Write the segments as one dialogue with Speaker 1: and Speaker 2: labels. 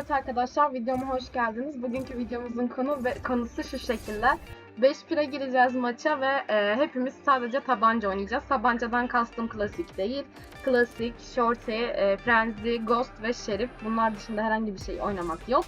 Speaker 1: arkadaşlar videoma hoş geldiniz. Bugünkü videomuzun konu ve konusu şu şekilde. 5 pire gireceğiz maça ve e, hepimiz sadece tabanca oynayacağız. Tabancadan kastım klasik değil. Klasik, shorty, e, frenzy, ghost ve şerif. Bunlar dışında herhangi bir şey oynamak yok.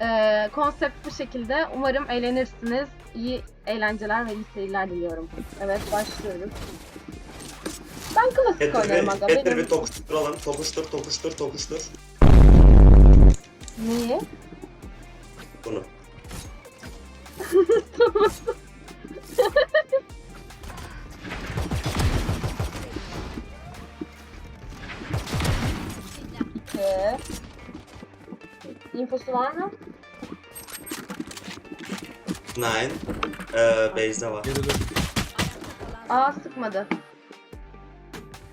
Speaker 1: E, konsept bu şekilde. Umarım eğlenirsiniz. İyi eğlenceler ve iyi seyirler diliyorum. Evet başlıyoruz. Ben klasik oynarım aga. Benim...
Speaker 2: bir tokuşturalım. Tokuştur, tokuştur, tokuştur.
Speaker 1: Neyi?
Speaker 2: Bunu.
Speaker 1: Ee, infosu var mı?
Speaker 2: Nine. Ee, base'de var.
Speaker 3: Geri dön.
Speaker 1: Aa sıkmadı.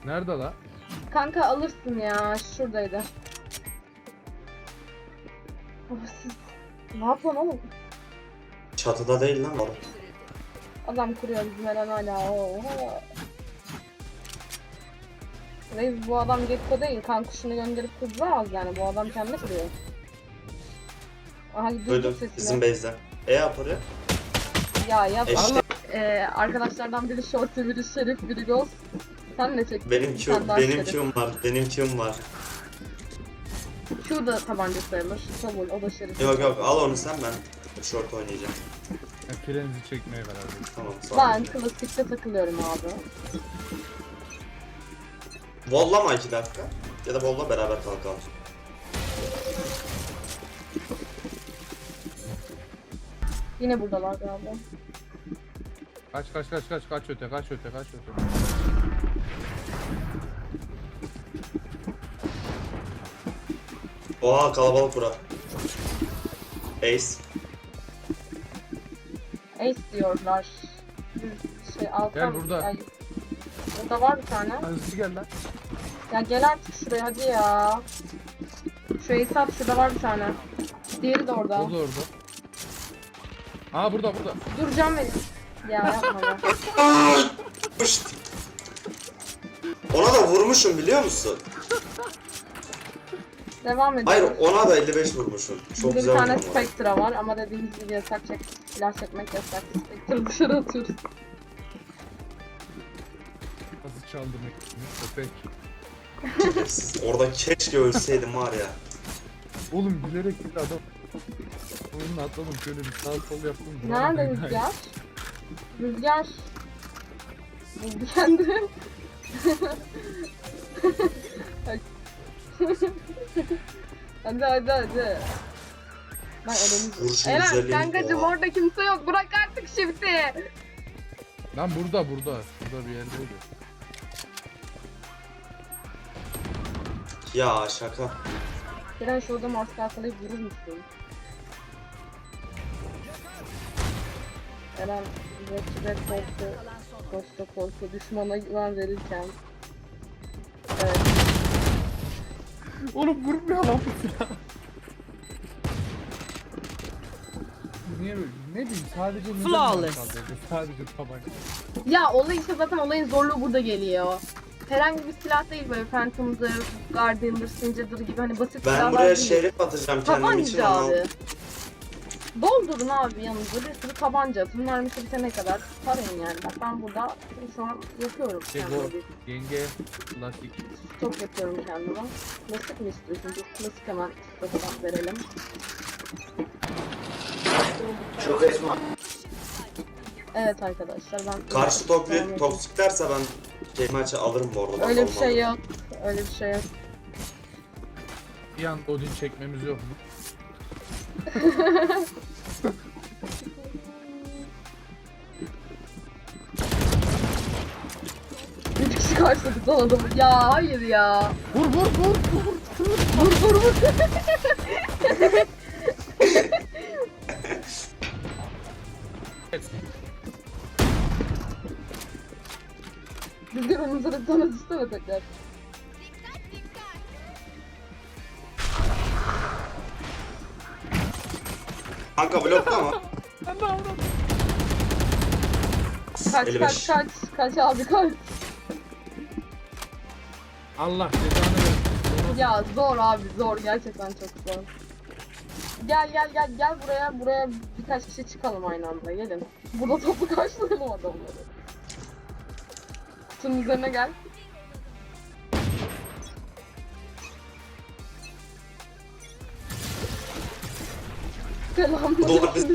Speaker 3: Nerede la?
Speaker 1: Kanka alırsın ya. Şuradaydı. Siz... Ne yapıyorsun oğlum?
Speaker 2: Çatıda değil lan var.
Speaker 1: Adam kuruyor bizim Eren hala. Oho. Reis bu adam Gekko değil. Kan kuşunu gönderip kızdıramaz yani. Bu adam kendi kuruyor. Aha
Speaker 2: Duydum.
Speaker 1: sesini.
Speaker 2: Bizim base'de. E yap oraya.
Speaker 1: Ya.
Speaker 2: Eşte
Speaker 1: Ee, arkadaşlardan biri Shorty, biri Şerif, biri Ghost. Sen ne çektin?
Speaker 2: benim Q,
Speaker 1: Sen daha
Speaker 2: benim
Speaker 1: şerif.
Speaker 2: Q'm var. Benim Q'm var.
Speaker 1: Q da tabanca sayılır. Kabul, o da Şerif.
Speaker 2: Yok yok al onu sen ben short oynayacağım.
Speaker 3: Ben frenzi çekmeye karar verdim.
Speaker 2: Tamam sağ
Speaker 1: Ben
Speaker 2: ol.
Speaker 1: klasikte takılıyorum abi.
Speaker 2: Vollama 2 dakika. Ya da volla beraber kalkalım.
Speaker 1: Yine buradalar galiba.
Speaker 3: Kaç kaç kaç kaç kaç öte kaç öte kaç öte.
Speaker 2: Oha kalabalık bura. Ace.
Speaker 1: Ace diyorlar. Şey alttan...
Speaker 3: Gel burada.
Speaker 1: Ay, burada var bir tane.
Speaker 3: Hızlı gel lan.
Speaker 1: Ya gel artık şuraya hadi ya. Şu Ace at şurada var bir tane. Diğeri de orada.
Speaker 3: O da orada. Aa burada burada.
Speaker 1: Duracağım beni. Ya yapma.
Speaker 2: Pışt. Ona da vurmuşum biliyor musun?
Speaker 1: Devam edelim.
Speaker 2: Hayır ona da 55 vurmuşum. Çok
Speaker 1: Burada bir
Speaker 2: güzel
Speaker 1: tane
Speaker 2: vurdum ona.
Speaker 1: Spectre var ama dediğimiz gibi yasak çek, silah çekmek yasak. Spectre'ı dışarı atıyoruz.
Speaker 3: Nasıl çaldırmak için köpek.
Speaker 2: Orada keşke ölseydim var ya.
Speaker 3: Oğlum bilerek bir adam. Oyunu atladım şöyle bir sağ sol yaptım.
Speaker 1: Nerede Rüzgar? Rüzgar. Buldu kendini. Hadi hadi hadi. Ben
Speaker 2: Vuruşun
Speaker 1: Elen'i... Eren
Speaker 2: güzelliği
Speaker 1: kankacım
Speaker 2: ya.
Speaker 1: orada kimse yok. Bırak artık shift'i.
Speaker 3: Lan burada burada. Burada bir yerde oluyor.
Speaker 2: Ya şaka.
Speaker 1: Eren şurada maske arkalayıp vurur musun? Eren rakibe korku, kosta korku, düşmana güven verirken.
Speaker 3: Oğlum vurmuyor lan bu silah. Niye böyle? Ne bileyim sadece neden
Speaker 4: Flawless.
Speaker 3: Sadece tabanca.
Speaker 1: Ya olay işte zaten olayın zorluğu burada geliyor. Herhangi bir silah değil böyle Phantom'dır, Guardian'dır, Singer'dır gibi hani basit
Speaker 2: Ben
Speaker 1: silahlar
Speaker 2: buraya
Speaker 1: değil.
Speaker 2: şerif atacağım kendim için
Speaker 1: Tabanca
Speaker 2: ama
Speaker 1: abi. Doldurun abi yanınıza bir sürü tabanca atın. Mermisi bitene kadar tarayın yani. Bak ben burada şu an yapıyorum
Speaker 3: Şey
Speaker 1: kendime
Speaker 3: bu.
Speaker 1: bir
Speaker 3: Yenge klasik.
Speaker 1: stok yapıyorum kendime. Klasik mi istiyorsun? Dur klasik hemen stoktan verelim.
Speaker 2: çok esma.
Speaker 1: Evet arkadaşlar ben...
Speaker 2: Karşı
Speaker 1: edeyim.
Speaker 2: toksik derse ben şey maçı alırım bu arada.
Speaker 1: Öyle bir şey yok. Öyle bir şey yok.
Speaker 3: Bir an Odin çekmemiz yok mu?
Speaker 1: Üç kişi karşıladık lan adamı. Ya hayır ya.
Speaker 3: Vur vur vur vur.
Speaker 1: Vur vur vur. Rüzgar önümüze de sana düşsene tekrar.
Speaker 2: Kanka bloklama.
Speaker 3: Ben de aldım.
Speaker 1: Kaç
Speaker 2: 55.
Speaker 1: kaç kaç. Kaç abi kaç.
Speaker 3: Allah cezanı versin.
Speaker 1: Ya zor abi zor. Gerçekten çok zor. Gel gel gel gel buraya buraya birkaç kişi çıkalım aynı anda gelin. Burada toplu karşılayalım adamları. Kutunun üzerine gel.
Speaker 2: Doğru, biz-.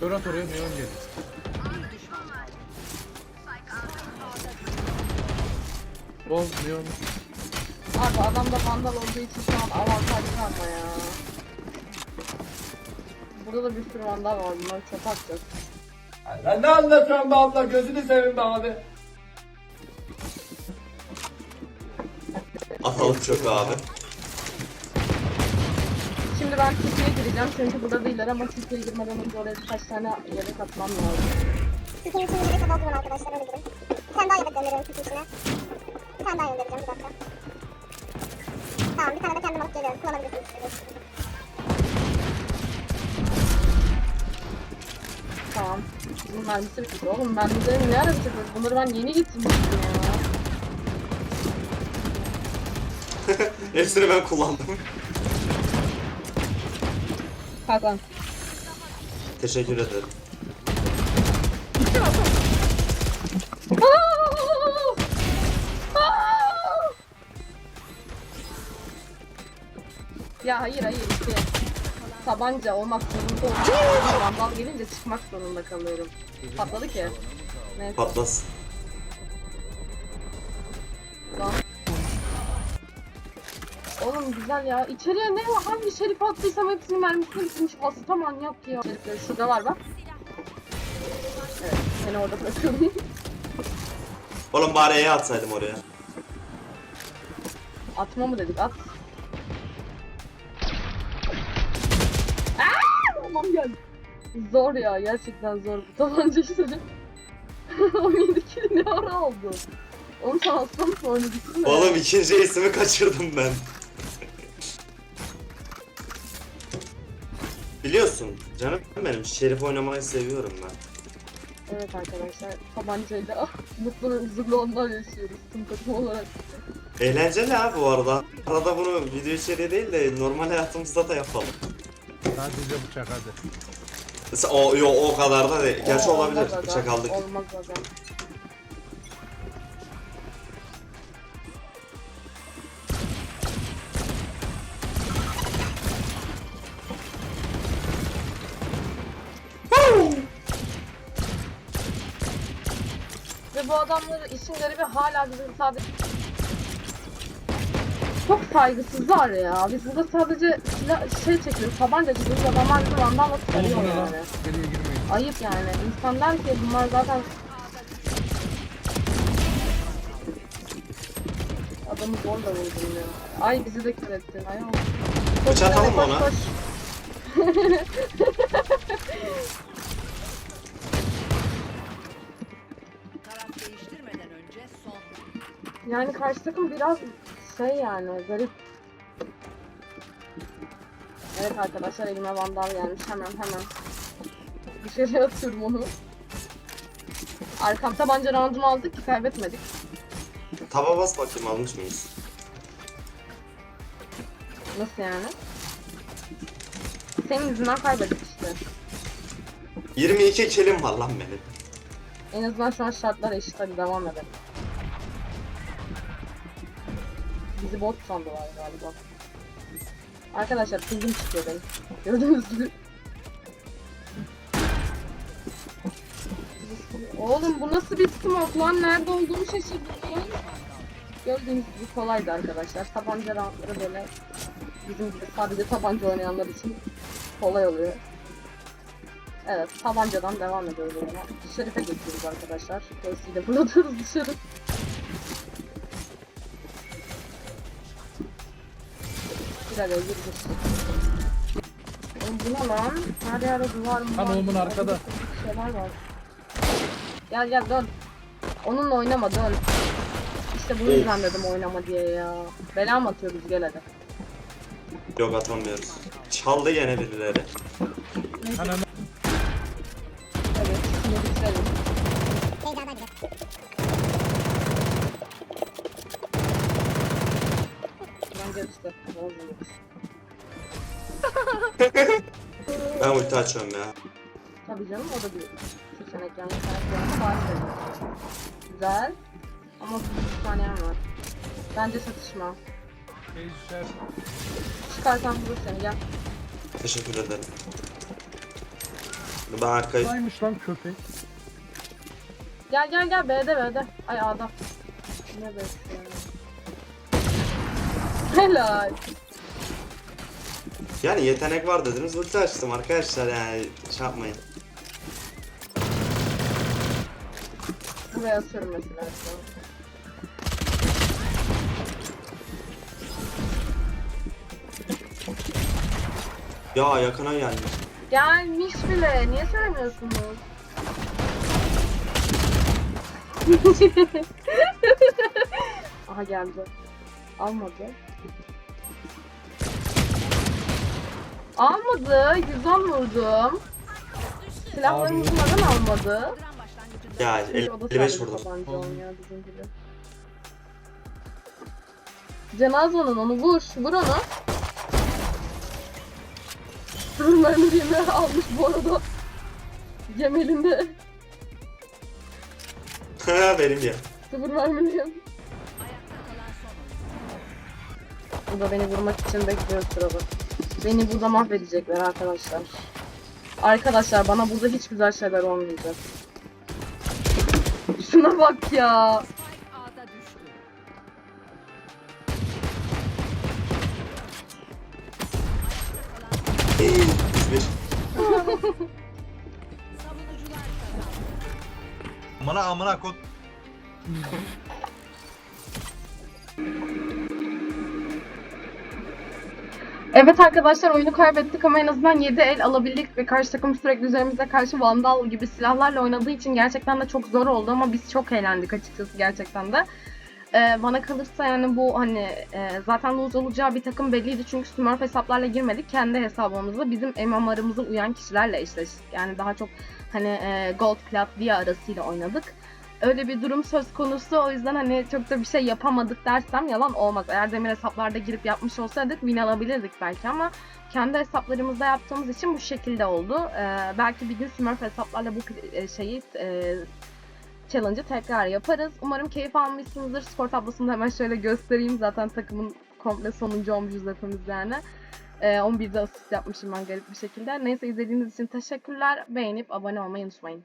Speaker 3: Dur at oraya neon gel. Ol neon.
Speaker 1: Abi adamda vandal olduğu için şu an avantajlı ama ya. Burada da bir sürü vandal var bunları çöpe atacağız.
Speaker 4: Sen ne anlatıyorsun be abla gözünü seveyim be abi.
Speaker 2: Atalım çöpü abi.
Speaker 1: Şimdi ben Türkiye'ye gireceğim çünkü burada değiller ama Türkiye'ye girmeden önce oraya birkaç tane yedek atmam lazım.
Speaker 5: Sütün içini yedek doldurun arkadaşlar öyle gidin. Bir tane daha yedek gönderiyorum sütün içine. Bir tane daha göndereceğim bir dakika. Tamam bir tane de kendim alıp geliyorum. Kullanabilirsiniz.
Speaker 1: Tamam. Bunun mermisi bitti. Oğlum ben de ne ara bitiriyoruz? Bunları ben yeni getirmiştim ya.
Speaker 2: Hepsini ben kullandım.
Speaker 1: Kalk lan.
Speaker 2: Teşekkür ederim.
Speaker 1: Ya hayır hayır işte tabanca olmak zorunda olduğum Vandal gelince çıkmak zorunda kalıyorum. Patladı ki. Neyse.
Speaker 2: Patlasın.
Speaker 1: Lan. Oğlum güzel ya. İçeriye ne hangi şerif attıysam hepsinin mermisini bitmiş. Hasta manyak ya. Şerifleri şurada var bak. Evet seni orada bırakıyorum.
Speaker 2: Oğlum bari E'ye atsaydım oraya.
Speaker 1: Atma mı dedik at. Tamam gel. Zor ya gerçekten zor. Bu tabanca işte. 17 kill ne ara oldu? Oğlum sen hasta mısın oynadık mı?
Speaker 2: Oğlum ikinci ismi kaçırdım ben. Biliyorsun canım benim şerif oynamayı seviyorum ben.
Speaker 1: Evet arkadaşlar tabancayla mutlu huzurlu onlar yaşıyoruz tüm takım olarak.
Speaker 2: Eğlenceli abi bu arada. Arada bunu video içeriği değil de normal hayatımızda da yapalım.
Speaker 3: Sadece bıçak hadi.
Speaker 2: O, yo, o kadar da değil. Gerçi olabilir.
Speaker 1: olmaz aga,
Speaker 2: Bıçak aldık.
Speaker 1: Olmaz aga. Ve bu adamların işin garibi hala bizim sadece çok saygısızlar ya. Biz burada sadece silah, şey çekiyoruz, tabanca çekiyoruz. Adamlar bizi vandalla sarıyor
Speaker 3: lan?
Speaker 1: yani.
Speaker 3: Girmeyin.
Speaker 1: Ayıp yani. İnsan der ki bunlar zaten Adamı zorla vurdun ya. Ay bizi de kör ettin. Ay Allah. Koş,
Speaker 2: Bıçak atalım mı ona?
Speaker 1: koş.
Speaker 6: Taraf değiştirmeden önce son.
Speaker 1: Yani karşı takım biraz şey yani garip. Evet arkadaşlar elime vandal gelmiş. Hemen hemen. Dışarıya atıyorum onu. Arkam tabanca roundumu aldık ki kaybetmedik.
Speaker 2: Taba bas bakayım almış mıyız?
Speaker 1: Nasıl yani? Senin yüzünden kaybettik işte.
Speaker 2: 22 kilim var lan benim.
Speaker 1: En azından şu an şartlar eşit hadi devam edelim. Bizi bot sandılar galiba. Arkadaşlar pingim çıkıyor benim. Gördüğünüz gibi. Oğlum bu nasıl bir smoke lan? Nerede olduğumu şaşırdım. Gördüğünüz gibi kolaydı arkadaşlar. Tabanca roundları böyle bizim gibi sadece tabanca oynayanlar için kolay oluyor. Evet, tabancadan devam ediyoruz o zaman. Şerife geçiyoruz arkadaşlar. Dolayısıyla fırlatıyoruz dışarı. Oğlum bu ne lan? Her yerde duvar mı
Speaker 3: Lan
Speaker 1: var?
Speaker 3: oğlum arkada.
Speaker 1: Bir şeyler var. Gel gel dön. Onunla oynama dön. İşte bu yüzden dedim oynama diye ya. Bela mı atıyoruz gel hadi.
Speaker 2: Yok atamıyoruz. Çaldı gene birileri.
Speaker 3: Ananı
Speaker 1: işte.
Speaker 2: Ben ulti açıyorum ya.
Speaker 1: Tabii canım o da bir seçenek yani. Karakterine başlayalım. Güzel. Ama 33 saniyem var. Bence satışma. Çıkarsan vurur seni gel.
Speaker 2: Teşekkür ederim. Ben arkayı...
Speaker 3: Neymiş lan köpek?
Speaker 1: Gel gel gel B'de B'de. Ay A'da. Ne B'si yani. Helal.
Speaker 2: Yani yetenek var dediniz ulti açtım arkadaşlar yani şey yapmayın.
Speaker 1: Buraya an.
Speaker 2: Ya yakına gelmiş.
Speaker 1: Gelmiş bile. Niye söylemiyorsunuz? Aha geldi. Almadı. Almadı. 110 vurdum. Silahlarımı
Speaker 3: Abi.
Speaker 1: neden almadı?
Speaker 2: Ya
Speaker 1: Çünkü o da
Speaker 2: 55
Speaker 1: sadece
Speaker 2: vurdum.
Speaker 1: tabanca oynuyor bizim gibi. Cenazonun onu vur. Vur onu. Sürünlerini birine almış bu arada. Gemelinde.
Speaker 2: Benim ya.
Speaker 1: Sıfır mermiliyim. Bu da beni vurmak için bekliyor sırada. Beni burada mahvedecekler arkadaşlar. Arkadaşlar bana burada hiç güzel şeyler olmayacak. Şuna bak ya.
Speaker 7: Amına amına kod.
Speaker 1: Evet arkadaşlar oyunu kaybettik ama en azından 7 el alabildik ve karşı takım sürekli üzerimize karşı vandal gibi silahlarla oynadığı için gerçekten de çok zor oldu ama biz çok eğlendik açıkçası gerçekten de. Ee, bana kalırsa yani bu hani e, zaten lose olacağı bir takım belliydi çünkü Smurf hesaplarla girmedik. Kendi hesabımızda bizim MMR'ımıza uyan kişilerle eşleştik. Yani daha çok hani e, Gold Plat diye arasıyla oynadık. Öyle bir durum söz konusu. O yüzden hani çok da bir şey yapamadık dersem yalan olmaz. Eğer demir hesaplarda girip yapmış olsaydık win alabilirdik belki ama kendi hesaplarımızda yaptığımız için bu şekilde oldu. Ee, belki bir gün Smurf hesaplarla bu e, şeyi e, challenge'ı tekrar yaparız. Umarım keyif almışsınızdır. Skor tablosunu hemen şöyle göstereyim. Zaten takımın komple sonuncu olmuşuz hepimiz yani. Ee, 11'de asist yapmışım ben garip bir şekilde. Neyse izlediğiniz için teşekkürler. Beğenip abone olmayı unutmayın.